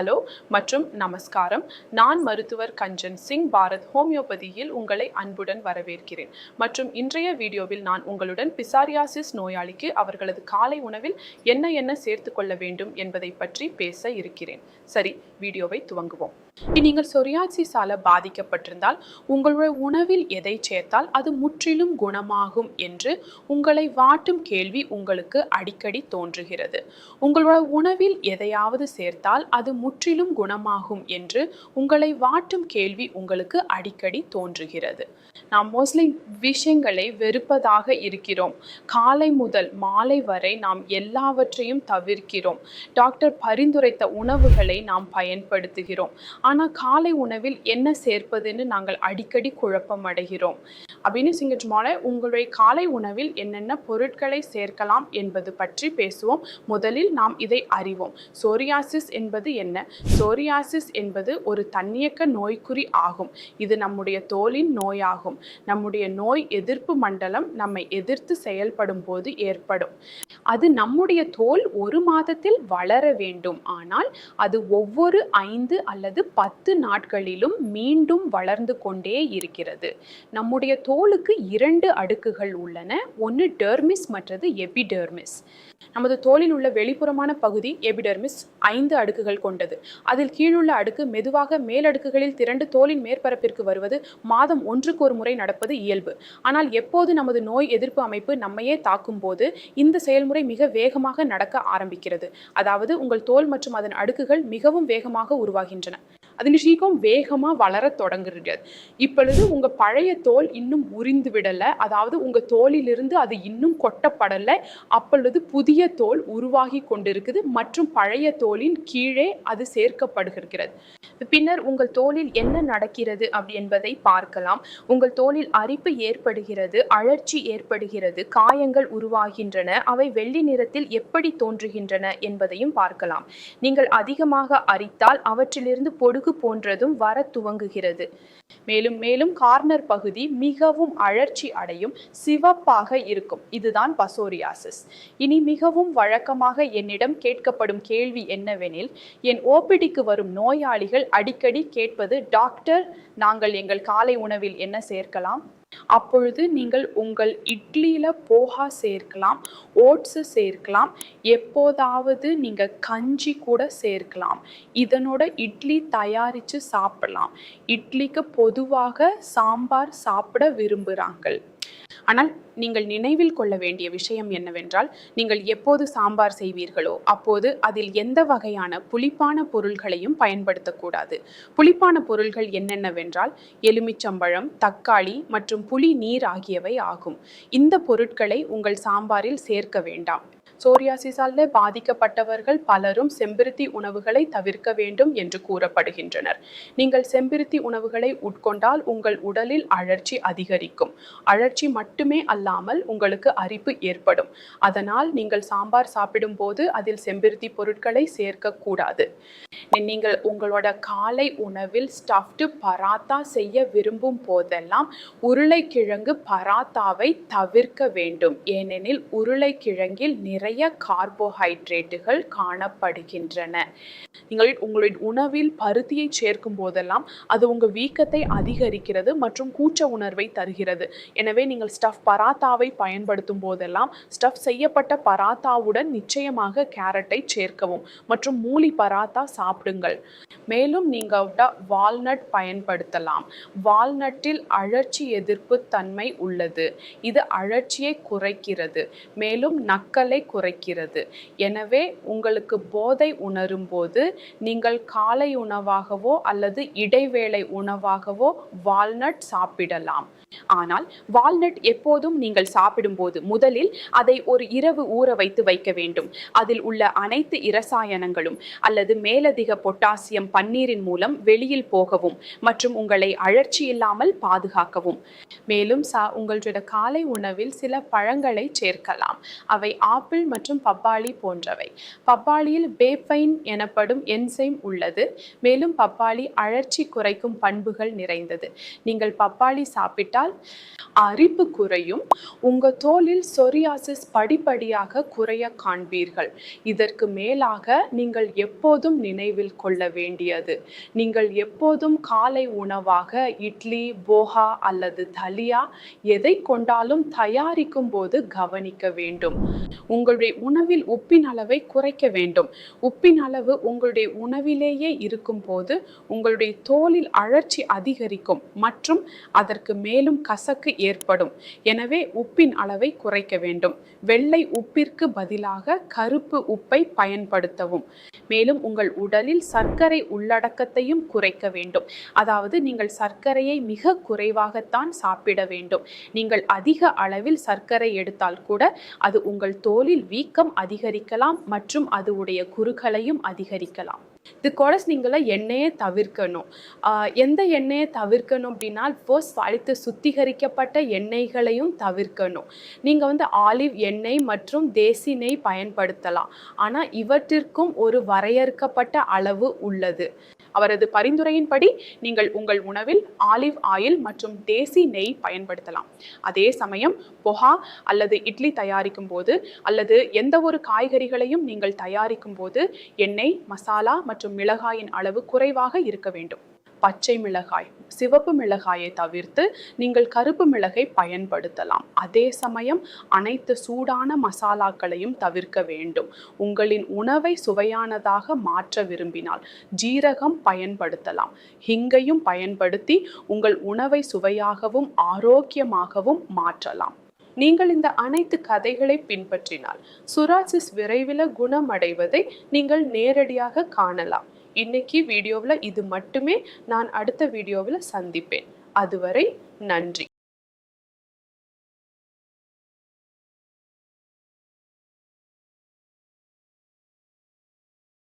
Hello மற்றும் நமஸ்காரம். நான் மருத்துவர் கஞ்சன் சிங் பாரத் ஹோமியோபதியில் உங்களை அன்புடன் வரவேற்கிறேன். மற்றும் இன்றைய வீடியோவில் நான் உங்களுடன் பிசாரியாசிஸ் நோயாளிக்கு அவர்களது காலை உணவில் என்ன என்ன சேர்த்து கொள்ள வேண்டும் என்பதை பற்றி பேச இருக்கிறேன். சரி வீடியோவை துவங்குவோம். நீங்கள் சொரியாசிஸால பாதிக்கப்பட்டிருந்தால் உங்களுடைய உணவில் எதை சேர்த்தால் அது முற்றிலும் குணமாகும் என்று உங்களை வாட்டும் கேள்வி உங்களுக்கு அடிக்கடி தோன்றுகிறது. உங்களுடைய உணவில் எதையாவது சேர்த்தால் அது முற்றிலும் குணமாகும் என்று உங்களை வாட்டும் கேள்வி உங்களுக்கு அடிக்கடி தோன்றுகிறது. நாம் மோஸ்ட்லி விஷயங்களை வெறுப்பதாக இருக்கிறோம். காலை முதல் மாலை வரை நாம் எல்லாவற்றையும் தவிர்க்கிறோம். டாக்டர் பரிந்துரைத்த உணவுகளை நாம் பயன்படுத்துகிறோம். ஆனால் காலை உணவில் என்ன சேர்ப்பதுன்னு நாங்கள் அடிக்கடி குழப்பம் அடைகிறோம் அப்படின்னு உங்களுடைய காலை உணவில் என்னென்ன பொருட்களை சேர்க்கலாம் என்பது பற்றி பேசுவோம். முதலில் நாம் இதை அறிவோம். சோரியாசிஸ் என்பது என்ன? சோரியாசிஸ் என்பது ஒரு தன்னியக்க நோய்க்குறி ஆகும். இது நம்முடைய தோலின் நோயாகும். நம்முடைய நோய் எதிர்ப்பு மண்டலம் நம்மை எதிர்த்து செயல்படும் போது ஏற்படும். அது நம்முடைய தோல் ஒரு மாதத்தில் வளர வேண்டும். ஆனால் அது ஒவ்வொரு ஐந்து அல்லது பத்து நாட்களிலும் மீண்டும் வளர்ந்து கொண்டே இருக்கிறது. நம்முடைய தோலுக்கு இரண்டு அடுக்குகள் உள்ளன. ஒன்று டெர்மிஸ் மற்றது எபிடெர்மிஸ் நமது தோலில் உள்ள வெளிப்புறமான பகுதி எபிடெர்மிஸ் ஐந்து அடுக்குகள் கொண்டது. அதில் கீழுள்ள அடுக்கு மெதுவாக மேலடுக்குகளில் திரண்டு தோலின் மேற்பரப்பிற்கு வருவது மாதம் ஒன்றுக்கு ஒரு முறை நடப்பது இயல்பு. ஆனால் எப்போது நமது நோய் எதிர்ப்பு அமைப்பு நம்மையே தாக்கும் போது இந்த செயல்முறை மிக வேகமாக நடக்க ஆரம்பிக்கிறது. அதாவது உங்கள் தோல் மற்றும் அதன் அடுக்குகள் மிகவும் வேகமாக உருவாகின்றன. அது சீக்கிரம் வேகமாக வளர தொடங்குகிறது இப்பொழுது உங்கள் பழைய தோல் இன்னும் உரிந்து விடலை. அதாவது உங்கள் தோலிலிருந்து அது இன்னும் கொட்டப்படலை. அப்பொழுது புதிய தோல் உருவாகி கொண்டிருக்குது. மற்றும் பழைய தோலின் கீழே அது சேர்க்கப்படுகிறது. பின்னர் உங்கள் தோலில் என்ன நடக்கிறது அப்படி என்பதை பார்க்கலாம். உங்கள் தோலில் அரிப்பு ஏற்படுகிறது அழற்சி ஏற்படுகிறது காயங்கள் உருவாகின்றன அவை வெள்ளி நிறத்தில் எப்படி தோன்றுகின்றன என்பதையும் பார்க்கலாம். நீங்கள் அதிகமாக அரித்தால் அவற்றிலிருந்து பொடுகு போன்றதும் வர துவங்குகிறது. மேலும் மேலும் கார்னர் பகுதி மிகவும் அழற்சி அடையும் சிவப்பாக இருக்கும். இதுதான் பசோரியாசிஸ். இனி மிகவும் வழக்கமாக என்னிடம் கேட்கப்படும் கேள்வி என்னவெனில் என் ஓபிடிக்கு வரும் நோயாளிகள் அடிக்கடி கேட்பது டாக்டர் நாங்கள் எங்கள் காலை உணவில் என்ன சேர்க்கலாம்? அப்பொழுது நீங்கள் உங்கள் இட்லியில் போகா சேர்க்கலாம் ஓட்ஸு சேர்க்கலாம் எப்போதாவது நீங்கள் கஞ்சி கூட சேர்க்கலாம். இதனோட இட்லி தயாரித்து சாப்பிடலாம். இட்லிக்கு பொதுவாக சாம்பார் சாப்பிட விரும்புகிறாங்கள் ஆனால் நீங்கள் நினைவில் கொள்ள வேண்டிய விஷயம் என்னவென்றால் நீங்கள் எப்போது சாம்பார் செய்வீர்களோ அப்போது அதில் எந்த வகையான புளிப்பான பொருள்களையும் பயன்படுத்தக்கூடாது. புளிப்பான பொருள்கள் என்னென்னவென்றால் எலுமிச்சம்பழம் தக்காளி மற்றும் புளி நீர் ஆகியவை ஆகும். இந்த பொருட்களை உங்கள் சாம்பாரில் சேர்க்க வேண்டாம். சோரியாசிஸால் பாதிக்கப்பட்டவர்கள் பலரும் செம்பருத்தி உணவுகளை தவிர்க்க வேண்டும் என்று கூறப்படுகின்றனர். நீங்கள் செம்பருத்தி உணவுகளை உட்கொண்டால் உங்கள் உடலில் அழற்சி அதிகரிக்கும். அழற்சி மட்டுமே அல்லாமல் உங்களுக்கு அரிப்பு ஏற்படும். அதனால் நீங்கள் சாம்பார் சாப்பிடும்போது அதில் செம்பருத்தி பொருட்களை சேர்க்கக்கூடாது. நீங்கள் உங்களோட காலை உணவில் ஸ்டஃப்டு பராத்தா செய்ய விரும்பும் போதெல்லாம் உருளைக்கிழங்கு பராத்தாவை தவிர்க்க வேண்டும். ஏனெனில் உருளைக்கிழங்கில் நிறை நிறைய கார்போஹைட்ரேட்டுகள் காணப்படுகின்றன. நீங்கள் உங்களுடைய உணவில் பருத்தியை சேர்க்கும் போதெல்லாம் அது உங்கள் வீக்கத்தை அதிகரிக்கிறது மற்றும் கூச்ச உணர்வை தருகிறது. எனவே நீங்கள் ஸ்டஃப் பராத்தாவை பயன்படுத்தும் போதெல்லாம் ஸ்டஃப் செய்யப்பட்ட பராத்தாவுடன் நிச்சயமாக கேரட்டை சேர்க்கவும் மற்றும் மூலி பராத்தா சாப்பிடுங்கள். மேலும் நீங்கள் வால்நட் பயன்படுத்தலாம். வால்நட்டில் அழற்சி எதிர்ப்பு தன்மை உள்ளது. இது அழற்சியை குறைக்கிறது. மேலும் நக்கலை குறைக்கிறது. எனவே உங்களுக்கு போதை உணரும் போது நீங்கள் காலை உணவாகவோ அல்லது இடைவேளை உணவாகவோ வால்நட் சாப்பிடலாம். ஆனால் வால்நட் எப்போதும் நீங்கள் சாப்பிடும்போது முதலில் அதை ஒரு இரவு ஊற வைத்து வைக்க வேண்டும். அதில் உள்ள அனைத்து இரசாயனங்களும் அல்லது மேலதிக பொட்டாசியம் பன்னீரின் மூலம் வெளியில் போகவும் மற்றும் உங்களை அழற்சி இல்லாமல் பாதுகாக்கவும். மேலும் சா உங்களோட காலை உணவில் சில பழங்களை சேர்க்கலாம். அவை ஆப்பிள் மற்றும் பப்பாளி போன்றவை. பப்பாளியில் பேப்பைன் எனப்படும் என்சைம் உள்ளது. மேலும் பப்பாளி அழற்சி குறைக்கும் பண்புகள் நிறைந்தது. நீங்கள் பப்பாளி சாப்பிட்டால் சாப்பிட்டால் அரிப்பு குறையும் உங்க தோலில் சொரியாசிஸ் படிப்படியாக குறைய காண்பீர்கள். இதற்கு மேலாக நீங்கள் எப்போதும் நினைவில் கொள்ள வேண்டியது. நீங்கள் எப்போதும் காலை உணவாக இட்லி போஹா அல்லது தலியா எதை கொண்டாலும் தயாரிக்கும் போது கவனிக்க வேண்டும். உங்களுடைய உணவில் உப்பின் அளவை குறைக்க வேண்டும். உப்பின் அளவு உங்களுடைய உணவிலேயே இருக்கும்போது உங்களுடைய தோலில் அழற்சி அதிகரிக்கும் மற்றும் அதற்கு மேலும் கசக்கு ஏற்படும். எனவே உப்பின் அளவை குறைக்க வேண்டும். வெள்ளை உப்பிற்கு பதிலாக கருப்பு உப்பை பயன்படுத்தவும். மேலும் உங்கள் உடலில் சர்க்கரை உள்ளடக்கத்தையும் குறைக்க வேண்டும். அதாவது நீங்கள் சர்க்கரையை மிக குறைவாகத்தான் சாப்பிட வேண்டும். நீங்கள் அதிக அளவில் சர்க்கரை எடுத்தால் கூட அது உங்கள் தோலில் வீக்கம் அதிகரிக்கலாம் மற்றும் அது உடைய குறுகலையும் அதிகரிக்கலாம். இது கூட எண்ணெயை தவிர்க்கணும். எந்த எண்ணெயை தவிர்க்கணும் அப்படின்னா ஃபர்ஸ்ட் வலித்து சுத்திகரிக்கப்பட்ட எண்ணெய்களையும் தவிர்க்கணும். நீங்கள் வந்து ஆலிவ் எண்ணெய் மற்றும் தேசி நெய் பயன்படுத்தலாம். ஆனால் இவற்றிற்கும் ஒரு வரையறுக்கப்பட்ட அளவு உள்ளது. அவரது பரிந்துரையின்படி நீங்கள் உங்கள் உணவில் ஆலிவ் ஆயில் மற்றும் தேசி நெய் பயன்படுத்தலாம். அதே சமயம் பொஹா அல்லது இட்லி தயாரிக்கும் போது அல்லது எந்த ஒரு காய்கறிகளையும் நீங்கள் தயாரிக்கும் போது எண்ணெய் மசாலா மற்றும் மிளகாயின் அளவு குறைவாக இருக்க வேண்டும். பச்சை மிளகாய் சிவப்பு மிளகாயை தவிர்த்து நீங்கள் கருப்பு மிளகை பயன்படுத்தலாம். அதே சமயம் அனைத்து சூடான மசாலாக்களையும் தவிர்க்க வேண்டும். உங்களின் உணவை சுவையானதாக மாற்ற விரும்பினால் ஜீரகம் பயன்படுத்தலாம். ஹிங்கையும் பயன்படுத்தி உங்கள் உணவை சுவையாகவும் ஆரோக்கியமாகவும் மாற்றலாம். நீங்கள் இந்த அனைத்து கதைகளை பின்பற்றினால் சுராசிஸ் விரைவில் குணமடைவதை நீங்கள் நேரடியாக காணலாம். இன்னைக்கு வீடியோவில் இது மட்டுமே நான் அடுத்த வீடியோவில் சந்திப்பேன். அதுவரை நன்றி.